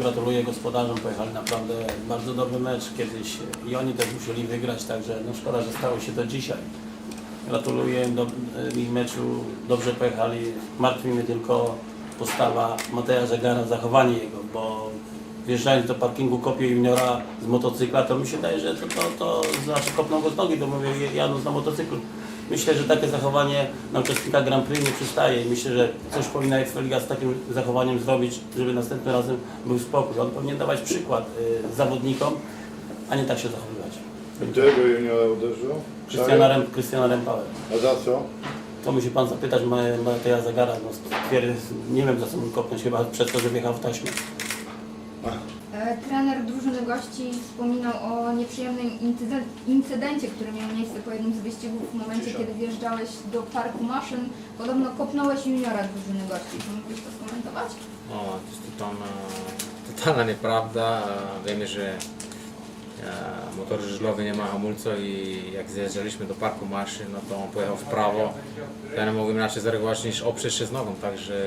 gratuluję gospodarzom, pojechali naprawdę bardzo dobry mecz kiedyś i oni też musieli wygrać, także no szkoda, że stało się to dzisiaj. Gratuluję do, im meczu, dobrze pojechali. Martwi mnie tylko postawa Mateja Żegara, zachowanie jego, bo wjeżdżając do parkingu kopię juniora z motocykla, to mi się wydaje, że to, to, to znaczy kopnął go z nogi, to mówię jadąc na motocyklu. Myślę, że takie zachowanie na uczestnika Grand Prix nie przystaje i myślę, że coś powinna Ekstraliga z takim zachowaniem zrobić, żeby następnym razem był spokój. On powinien dawać przykład y, zawodnikom, a nie tak się zachowywać. Którego juniora uderzył? Krystiana, Rem, Krystiana Rempałę. A za co? To musi pan zapytać Ma- Mateja Zagara. No, stwierd- nie wiem za co mu kopnąć, chyba przez to, że wjechał w taśmę. E, Trener drużyny gości wspominał o nieprzyjemnym incyden- incydencie, który miał miejsce po jednym z wyścigów w momencie, kiedy wjeżdżałeś do parku maszyn. Podobno kopnąłeś juniora drużyny gości. Czy mógłbyś to skomentować? No, to jest totalna, totalna nieprawda. Wiemy, że e, motor żużlowy nie ma hamulca i jak zjeżdżaliśmy do parku maszyn, no to on pojechał w prawo. Ja nie mogłem inaczej zareagować niż oprzeć się z nogą, także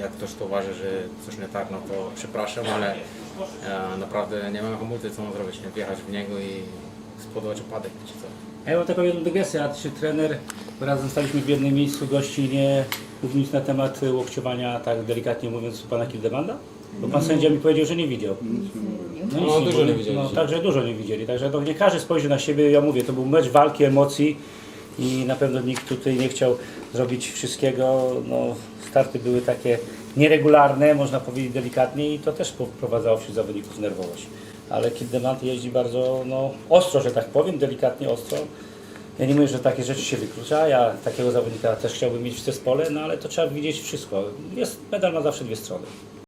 jak ktoś to uważa, że coś nie tak, no to przepraszam, ale e, naprawdę nie mam hamulca, co mam zrobić, nie wjechać w niego i spowodować upadek czy co. A ja mam taką jedną dygresję, a czy trener, bo razem staliśmy w jednym miejscu, gości nie mówił nic na temat łokciowania, tak delikatnie mówiąc, pana Kildemanda? Bo pan sędzia mi powiedział, że nie widział. No, No, nic dużo było. nie widzieli No, także dużo nie widzieli. Także no, nie każdy spojrzy na siebie. Ja mówię, to był mecz walki, emocji i na pewno nikt tutaj nie chciał zrobić wszystkiego. No, starty były takie nieregularne, można powiedzieć delikatnie i to też wprowadzało wśród zawodników nerwowość. Ale Kildemand jeździ bardzo no, ostro, że tak powiem, delikatnie ostro. Ja nie mówię, że takie rzeczy się wyklucza. Ja takiego zawodnika też chciałbym mieć w zespole, no ale to trzeba widzieć wszystko. Jest, medal ma zawsze dwie strony.